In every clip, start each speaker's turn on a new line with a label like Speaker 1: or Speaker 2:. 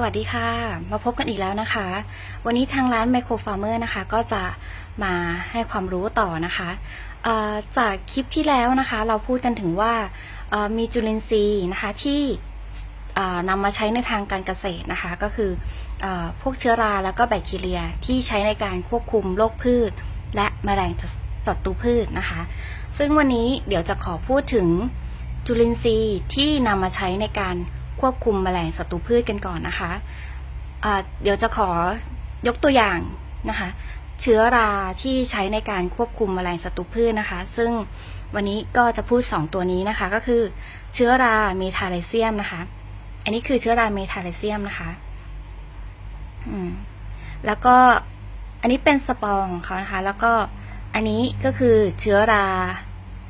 Speaker 1: สวัสดีค่ะ มาพบกันอีกแล้วนะคะ วันนี้ทางร้าน Micro Farmer นะคะ ก็จะมาให้ความรู้ต่อนะคะจากคลิปที่แล้วนะคะ เราพูดกันถึงว่ามีจุลินทรีย์นะคะที่นำมาใช้ในทางการเกษตรนะคะ ก็คือออพวกเชื้อราแล้วก็แบคทีเรียที่ใช้ในการควบคุมโรคพืช และแมลงศัตรูพืชนะคะ ซึ่งวันนี้เดี๋ยวจะขอพูดถึงจุลินทรีย์ที่นำมาใช้ในการ ควบคุมแมลงศัตรูพืชกันก่อนนะคะะเดี๋ยวจะขอยกตัวอย่างนะคะ เชื้อราที่ใช้ในการควบคุมแมลงศัตรูพืชนะคะ ซึ่งวันนี้ก็จะพูด 2 ตัวนี้นะคะ ก็คือเชื้อราเมทาไลเซียมนะคะ อันนี้คือเชื้อราเมทาไลเซียมนะคะอืมแล้วก็อันนี้เป็นสปอร์ของเขานะคะ แล้วก็อันนี้ก็คือเชื้อรา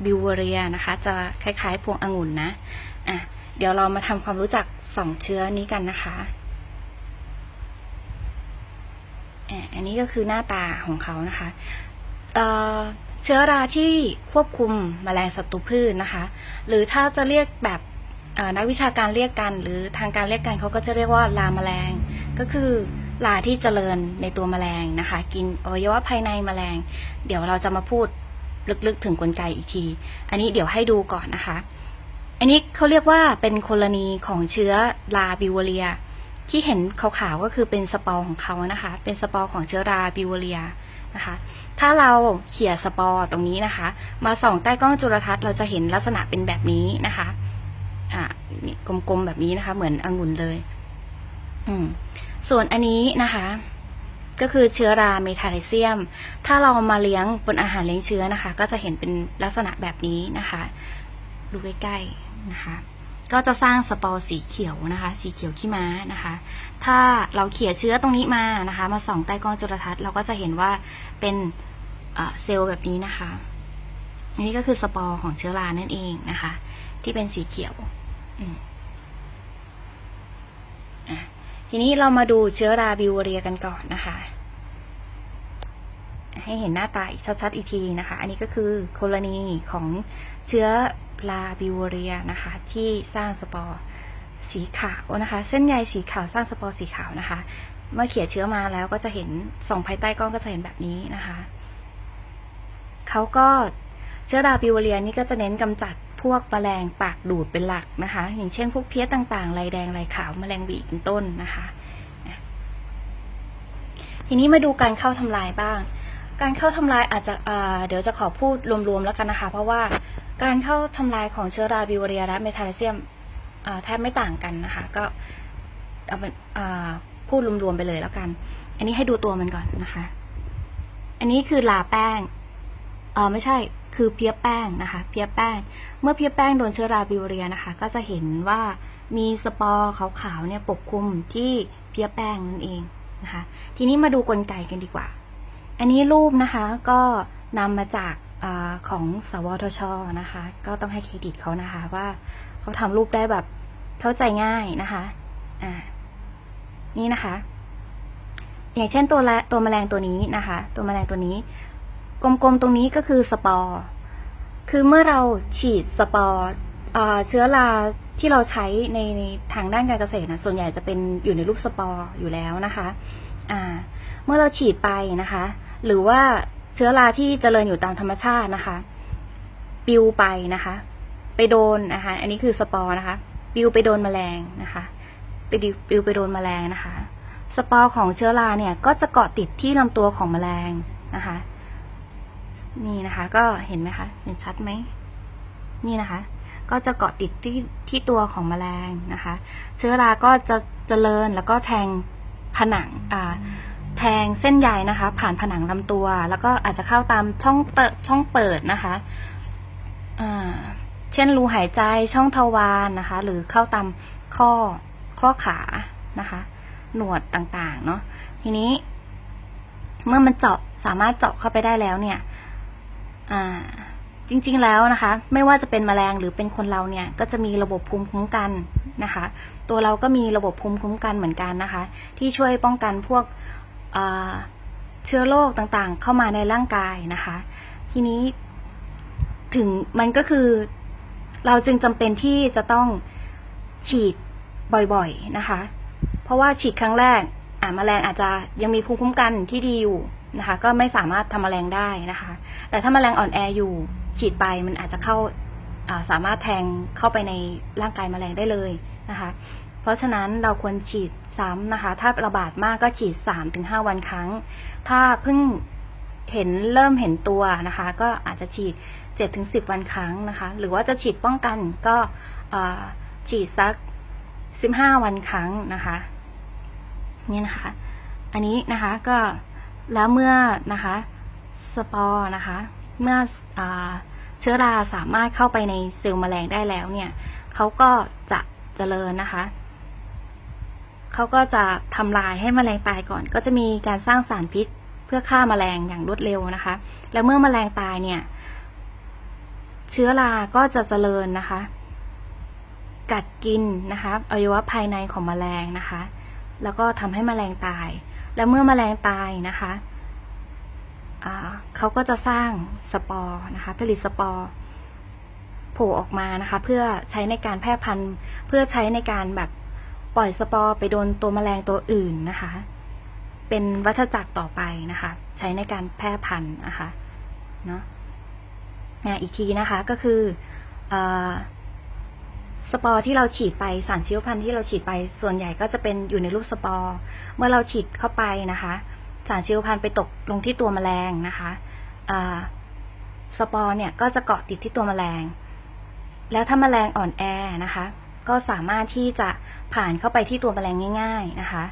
Speaker 1: บิวเวเรียนะคะ จะคล้ายๆพวงองุ่นนะอะ เดี๋ยวเรามาทำความรู้จักสองเชื้อนี้กันนะคะอันนี้ก็คือหน้าตาของเขานะคะเเชื้อราที่ควบคุมแมลงศัตรูพืชนะคะ หรือถ้าจะเรียกแบบนักวิชาการเรียกกัน หรือทางการเรียกกันเขาก็จะเรียกว่าลาแมลง ก็คือลาที่เจริญในตัวแมลงนะคะ กินอวัยวะภายในแมลง เดี๋ยวเราจะมาพูดลึกๆถึงกลไกอีกที อันนี้เดี๋ยวให้ดูก่อนนะคะ อันนี้เขาเรียกว่าเป็นกรณีของเชื้อราบิวเรีย ที่เห็นขาวๆก็คือเป็นสปอร์ของเขานะคะ เป็นสปอร์ของเชื้อราบิวเรียนะคะ ถ้าเราเขี่ยสปอร์ตรงนี้นะคะ มาส่องใต้กล้องจุลทรรศน์เราจะเห็นลักษณะเป็นแบบนี้นะคะอ่ากลมๆแบบนี้นะคะ เหมือนองุ่นเลย อืม ส่วนอันนี้นะคะก็คือเชื้อราเมทาไลเซียม ถ้าเรามาเลี้ยงบนอาหารเลี้ยงเชื้อนะคะ ก็จะเห็นเป็นลักษณะแบบนี้นะคะ ดูใกล้ๆนะคะ ก็จะสร้างสปอร์สีเขียวนะคะ สีเขียวขี้ม้านะคะ ถ้าเราเขี่ยเชื้อตรงนี้มานะคะ มาส่องใต้กล้องจุลทรรศน์เราก็จะเห็นว่าเป็นเซลล์แบบนี้นะคะอันนี้ก็คือสปอร์ของเชื้อรานั่นเองนะคะ ที่เป็นสีเขียวทีนี้เรามาดูเชื้อราบิวเรียกันก่อนนะคะ ให้เห็นหน้าตาอีกชัดๆอีกทีนะคะ อันนี้ก็คือกรณีของเชื้อ ราบิวเรียนะคะ ที่สร้างสปอร์สีขาวนะคะ เส้นใยสีขาวสร้างสปอร์สีขาวนะคะ เมื่อเขี่ยเชื้อมาแล้วก็จะเห็นส่องภายใต้กล้องก็จะเห็นแบบนี้นะคะเขาก็เชื้อราบิวเรียนี่ก็จะเน้นกำจัดพวกแมลงปากดูดเป็นหลักนะคะ อย่างเช่นพวกเพี้ยต่างๆลายแดงลายขาวแมลงบีเป็นต้นนะคะ ทีนี้มาดูการเข้าทำลายบ้าง การเข้าทำลายอาจจะเดี๋ยวจะขอพูดรวมๆแล้วกันนะคะ เพราะว่า การเข้าทำลายของเชื้อราบิวเรียและเมทาลเซียมแทบไม่ต่างกันนะคะ ก็เอาเป็นพูดรวมๆไปเลยแล้วกัน อันนี้ให้ดูตัวมันก่อนนะคะ อันนี้คือลาแป้งเออไม่ใช่คือเพียแป้งนะคะ เพียแป้ง เมื่อเพียแป้งโดนเชื้อราบิวเรียนะคะ ก็จะเห็นว่ามีสปอร์ขาวๆเนี่ยปกคลุมที่เพียแป้งนั่นเองนะคะ ทีนี้มาดูกลไกกันดีกว่า อันนี้รูปนะคะก็นำมาจาก อของสวทชนะคะ ก็ต้องให้เครดิตเขานะคะว่าเขาทำรูปได้แบบเข้าใจง่ายนะคะอ่านี่นะคะ อย่างเช่นตัวละตัวแมลงตัวนี้นะคะ ตัวแมลงตัวนี้ กลมๆตรงนี้ก็คือสปอร์คือเมื่อเราฉีดสปอร์เชื้อราที่เราใช้ในทางด้านการเกษตรนะส่วนใหญ่จะเป็นอยู่ในรูปสปอร์อยู่แล้วนะคะ อ่า เมื่อเราฉีดไปนะคะ หรือว่า เชื้อราที่เจริญอยู่ตามธรรมชาตินะคะ ปิวไปนะคะ ไปโดนนะคะอันนี้คือสปอร์นะคะ ปิวไปโดนแมลงนะคะไปดิปิวไปโดนแมลงนะคะ สปอร์ของเชื้อราเนี่ย ก็จะเกาะติดที่ลำตัวของแมลงนะคะ นี่นะคะ ก็เห็นไหมคะ เห็นชัดไหมนี่นะคะ ก็จะเกาะติดที่ที่ตัวของแมลงนะคะ เชื้อราก็จะเจริญแล้วก็แทงผนังอ่า แทงเส้นใยนะคะ ผ่านผนังลำตัว แล้วก็อาจจะเข้าตามช่องเปิดช่องเปิดนะคะเช่นรูหายใจช่องทวารนนะคะ หรือเข้าตามข้อข้อขานะคะ หนวดต่างๆเนาะทีนี้ เมื่อมันเจาะสามารถเจาะเข้าไปได้แล้วเนี่ยจริงๆแล้วนะคะ ไม่ว่าจะเป็นแมลงหรือเป็นคนเราเนี่ย ก็จะมีระบบภูมิคุ้มกันนะคะ ตัวเราก็มีระบบภูมิคุ้มกันเหมือนกันนะคะ ที่ช่วยป้องกันพวก เชื้อโรคต่างๆ เข้ามาในร่างกายนะคะ ทีนี้ถึงมันก็คือเราจึงจำเป็นที่จะต้องฉีดบ่อยๆนะคะ เพราะว่าฉีดครั้งแรกอ่าแมลงอาจจะยังมีภูมิคุ้มกันที่ดีอยู่นะคะ ก็ไม่สามารถทำแมลงได้นะคะ แต่ถ้าแมลงอ่อนแออยู่ฉีดไปมันอาจจะเข้าาสามารถแทงเข้าไปในร่างกายแมลงได้เลยนะคะ เพราะฉะนั้นเราควรฉีด ซ้ำนะคะ ถ้าระบาดมากก็ฉีด 3-5 วันครั้ง ถ้าเพิ่งเห็นเริ่มเห็นตัวนะคะ ก็อาจจะฉีด 7-10 วันครั้งนะคะ หรือว่าจะฉีดป้องกันก็ฉีดสัก 15 วันครั้งนะคะนี่นะคะ อันนี้นะคะก็แล้วเมื่อนะคะสปอร์นะคะ เมื่ออเชื้อราสามารถเข้าไปในเซลล์แมลงได้แล้วเนี่ยเขาก็จะเจริญนะคะ เขาก็จะทำลายให้แมลงตายก่อน ก็จะมีการสร้างสารพิษ เพื่อฆ่าแมลงอย่างรวดเร็วนะคะ แล้วเมื่อแมลงตายเนี่ย เชื้อราก็จะเจริญนะคะ กัดกินนะคะอวัยวะภายในของแมลงนะคะ แล้วก็ทำให้แมลงตาย และเมื่อแมลงตายนะคะเขาก็จะสร้างสปอร์นะคะ ผลิตสปอร์โผล่ออกมานะคะ เพื่อใช้ในการแพร่พันธุ์เพื่อใช้ในการแบบ ปล่อยสปอร์ไปโดนตัวแมลงตัวอื่นนะคะ เป็นวัฏจักรต่อไปนะคะ ใช้ในการแพร่พันธุ์นะคะเนาะอะอีกทีนะคะก็คืออสปอร์ที่เราฉีดไปสารชีวพันธุ์ที่เราฉีดไปส่วนใหญ่ก็จะเป็นอยู่ในรูปสปอร์เมื่อเราฉีดเข้าไปนะคะ สารชีวพันธุ์ไปตกลงที่ตัวแมลงนะคะสปอร์เนี่ยก็จะเกาะติดที่ตัวแมลง แล้วถ้าแมลงอ่อนแอนะคะ ก็สามารถที่จะ ผ่านเข้าไปที่ตัวแมลงง่าย ๆนะคะ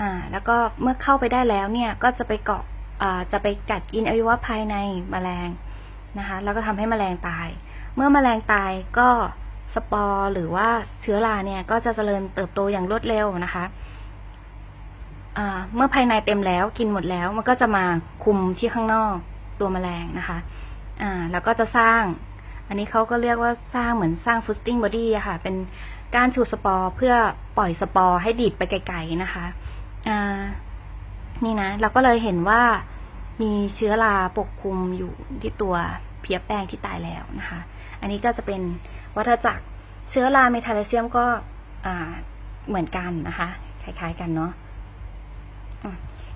Speaker 1: อ่าแล้วก็เมื่อเข้าไปได้แล้วเนี่ยก็จะไปเกาะอ่าจะไปกัดกินอวัยวะภายในแมลงนะคะแล้วก็ทำให้แมลงตาย เมื่อแมลงตายก็สปอร์หรือว่าเชื้อราเนี่ยก็จะเจริญเติบโตอย่างรวดเร็วนะคะเมื่อภายในเต็มแล้วกินหมดแล้วมันก็จะมาคุมที่ข้างนอกตัวแมลงนะคะอ่าแล้วก็จะสร้าง อันนี้เขาก็เรียกว่าสร้างเหมือนสร้างฟูสติ้งบอดี้อะค่ะ เป็น การชูดสปอร์เพื่อปล่อยสปอร์ให้ดีดไปไกลๆนะคะนี่นะเราก็เลยเห็นว่ามีเชื้อราปกคลุมอยู่ที่ตัวเพียแป้งที่ตายแล้วนะคะ อันนี้ก็จะเป็นวัฏจักรเชื้อราเมทาเลเซียมก็เหมือนกันนะคะ คล้ายๆกันเนาะ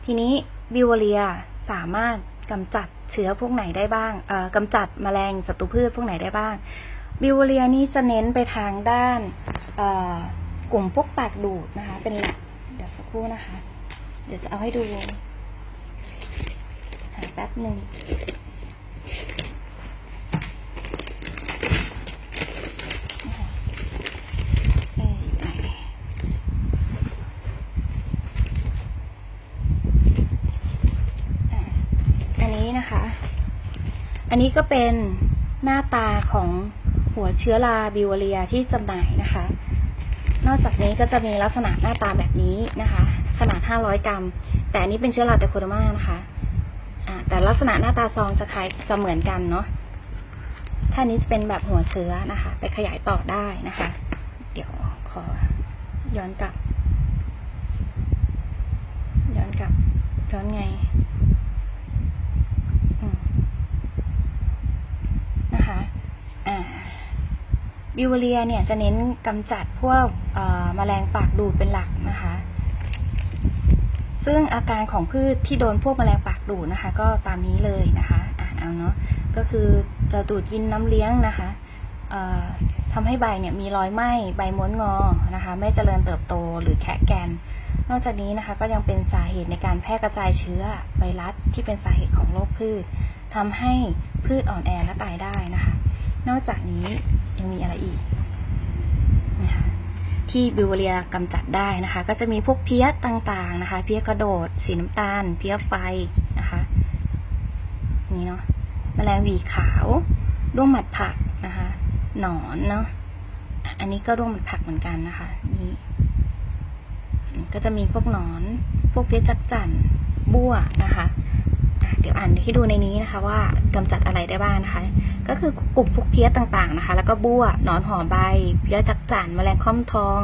Speaker 1: ทีนี้บิวเรียสามารถกำจัดเชื้อพวกไหนได้บ้างกำจัดแมลงศัตรูพืชพวกไหนได้บ้าง บิวเรียนี่จะเน้นไปทางด้านกลุ่มพวกปากดูดนะคะ เป็นหลัก เดี๋ยวสักครู่นะคะ เดี๋ยวจะเอาให้ดูหาแป๊บหนึ่งอันนี้นะคะ อันนี้ก็เป็นหน้าตาของ หัวเชื้อราบิวเรียที่จำหน่ายนะคะ นอกจากนี้ก็จะมีลักษณะหน้าตาแบบนี้นะคะ ขนาด 500 กรัม แต่อันนี้เป็นเชื้อราเตโคโดมานะคะแต่ลักษณะหน้าตาซองจะคล้ายจะเหมือนกันเนาะถ้านี้จะเป็นแบบหัวเชื้อนะคะ ไปขยายต่อได้นะคะ เดี๋ยวขอย้อนกลับ ย้อนกลับ ย้อนไงอืมนะคะ อ่า บิวเรียเนี่ยจะเน้นกำจัดพวกเอ่อแมลงปากดูดเป็นหลักนะคะ ซึ่งอาการของพืชที่โดนพวกแมลงปากดูดนะคะ ก็ตามนี้เลยนะคะอ่านเอาเนาะก็คือจะดูดกินน้ำเลี้ยงนะคะทำให้ใบเนี่ยมีรอยไหม้ใบม้วนงอนะคะ ไม่เจริญเติบโตหรือแข็แกน นอกจากนี้นะคะก็ยังเป็นสาเหตุในการแพร่กระจายเชื้อไวรัสที่เป็นสาเหตุของโรคพืชทำให้พืชอ่อนแอและตายได้นะคะ นอกจากนี้ ยังมีอะไรอีกนะคะที่บิวเรียกำจัดได้นะคะ ก็จะมีพวกเพี้ยต่างๆนะคะ เพี้ยกระโดด สีน้ำตาล เพี้ยไฟนะคะนี่เนาะแมลงวีขาวด้วงหมัดผักนะคะหนอนเนาะอันนี้ก็ด้วงหมัดผักเหมือนกันนะคะนี่ก็จะมีพวกหนอน พวกเพี้ยจักจั่นบ้วนะคะะเดี๋ยวอ่านให้ดูในนี้นะคะ ว่ากำจัดอะไรได้บ้างนะคะ ก็คือกลุ่มพวกเพี้ยต่างๆนะคะ แล้วก็บ้วหนอนห่อใบ เพี้ยจักจั่นแมลงค่อมทอง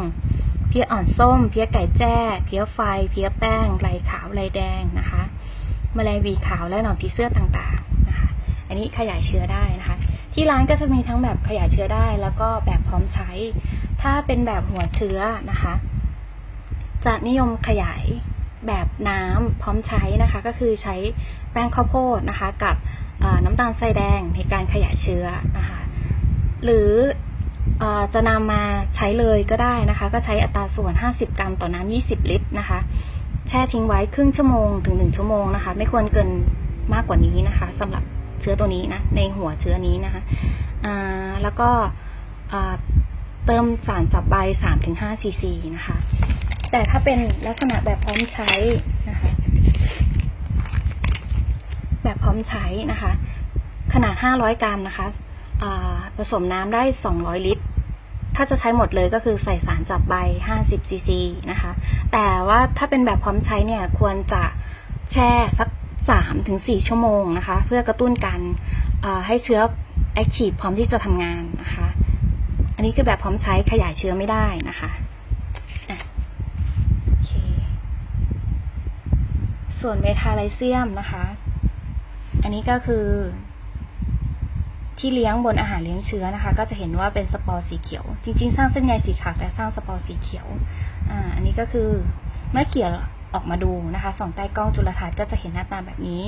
Speaker 1: เพี้ยอ่อนส้ม เพี้ยไก่แจ้ เพี้ยไฟ เพี้ยแป้งลายขาวลายแดงนะคะ แมลงวีขาวและหนอนผีเสื้อต่างๆนะคะ อันนี้ขยายเชื้อได้นะคะ ที่ร้านก็จะมีทั้งแบบขยายเชื้อได้ แล้วก็แบบพร้อมใช้ ถ้าเป็นแบบหัวเชื้อนะคะ จะนิยมขยายแบบน้ำพร้อมใช้นะคะ ก็คือใช้แป้งข้าวโพดนะคะ กับ น้ำตาลทรายแดงในการขยายเชื้อนะคะหรืออจะนำมาใช้เลยก็ได้นะคะ ก็ใช้อัตราส่วน 50 กรัมต่อน้ำ20 ลิตรนะคะ แช่ทิ้งไว้ครึ่งชั่วโมงถึง 1 ชั่วโมงนะคะ ไม่ควรเกินมากกว่านี้นะคะสำหรับเชื้อตัวนี้นะ ในหัวเชื้อนี้นะคะแล้วก็เติมสารจับใบ 3-5ซีซีนะคะ แต่ถ้าเป็นลักษณะแบบพร้อมใช้นะคะ แบบพร้อมใช้นะคะ ขนาด 500 กรัมนะคะผสมน้ำได้ 200 ลิตร ถ้าจะใช้หมดเลยก็คือใส่สารจับใบ 50 ซีซีนะคะ แต่ว่าถ้าเป็นแบบพร้อมใช้เนี่ยควรจะแช่สัก 3-4 ชั่วโมงนะคะ เพื่อกระตุ้นการให้เชื้อแอคทีฟพร้อมที่จะทำงานนะคะ อันนี้คือแบบพร้อมใช้ขยายเชื้อไม่ได้นะคะโอเคส่วนเมทาไลเซียมนะคะ อันนี้ก็คือ ที่เลี้ยงบนอาหารเลี้ยงเชื้อนะคะ ก็จะเห็นว่าเป็นสปอร์สีเขียว จริง ๆ สร้างเส้นใยสีขาวแต่สร้างสปอร์สีเขียวอ่าอันนี้ก็คือเมื่อเขียวออกมาดูนะคะส่องใต้กล้องจุลทรรศน์ก็จะเห็นหน้าตาแบบนี้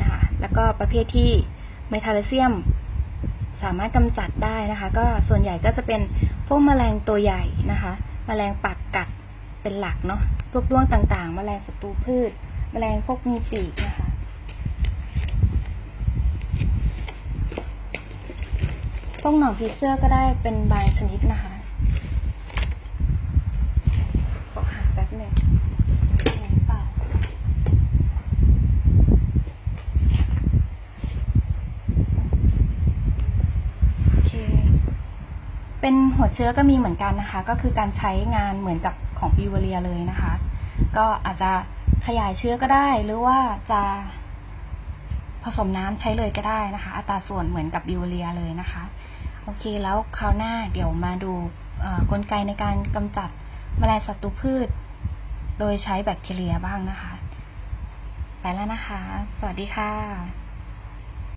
Speaker 1: นะคะแล้วก็ประเภทที่เมทาลเซียมสามารถกำจัดได้นะคะ ก็ส่วนใหญ่ก็จะเป็นพวกแมลงตัวใหญ่นะคะแมลงปากกัดเป็นหลักเนาะพวกด้วงต่างๆแมลงศัตรูพืชแมลงพวกมีปีกนะคะ พวกหนอนผีเสื้อก็ได้เป็นบางชนิดนะคะขอหาแป๊บหนึ่งเห็นเปล่าโอเคเป็นหัวเชื้อก็มีเหมือนกันนะคะ ก็คือการใช้งานเหมือนกับของบิวเรียเลยนะคะ ก็อาจจะขยายเชื้อก็ได้หรือว่าจะ ผสมน้ำใช้เลยก็ได้นะคะ อัตราส่วนเหมือนกับยูเรียเลยนะคะ โอเคแล้วคราวหน้าเดี๋ยวมาดูกลไกในการกำจัดแมลงศัตรูพืช โดยใช้แบคทีเรียบ้างนะคะ ไปแล้วนะคะ สวัสดีค่ะ